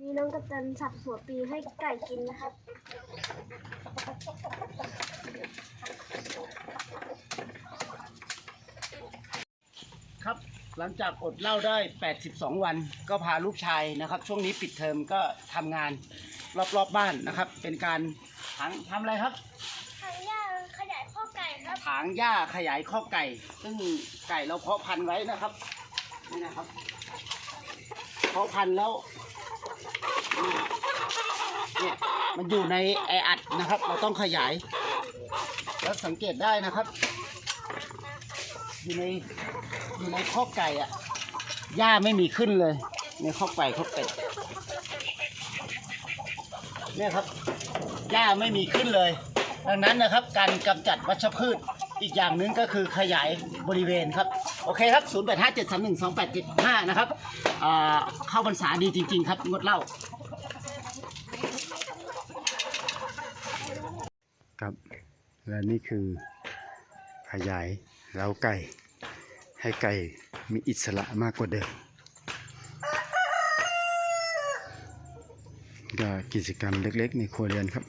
นี่น้องกัปตันสับหัวปีให้ไก่กินนะครับ ครับหลังจากอดเหล้าได้ 82 วัน ก็พาลูกชายนะครับ ช่วงนี้ปิดเทอมก็ทำงานรอบๆบบ้านนะครับ เป็นการถางทำอะไรครับ ทางย่าขยายข้อไก่ครับ ถางหญ้าขยายข้อกไก่ ซึ่งไก่เราเพาะพันธุ์ไว้นะครับนี่นะครับ เพาะพันธุ์แล้วนี่ เนี่ยมันอยู่ในแออัดนะครับ เราต้องขยาย แล้วสังเกตได้นะครับ อยู่ในอยู่ในข้อกไก่อะหญ้าไม่มีขึ้นเลย ในข้อกไก่ข้อกเป็ดเนี่ยครับหญ้าไม่มีขึ้นเลย ดังนั้นนะครับ การกำจัดวัชพืชอีกอย่างหนึ่งก็คือขยายบริเวณครับ โอเคครับ 0 8 5 7 3 1 2 8 7 5 นะครับเข้าพรรษาดีจริง ๆ ครับ งดเหล้า ครับ และนี่คือขยายเล้าไก่ ให้ไก่มีอิสระมากกว่าเดิมก็กิจกรรมเล็กๆ ในครัวเรือนครับ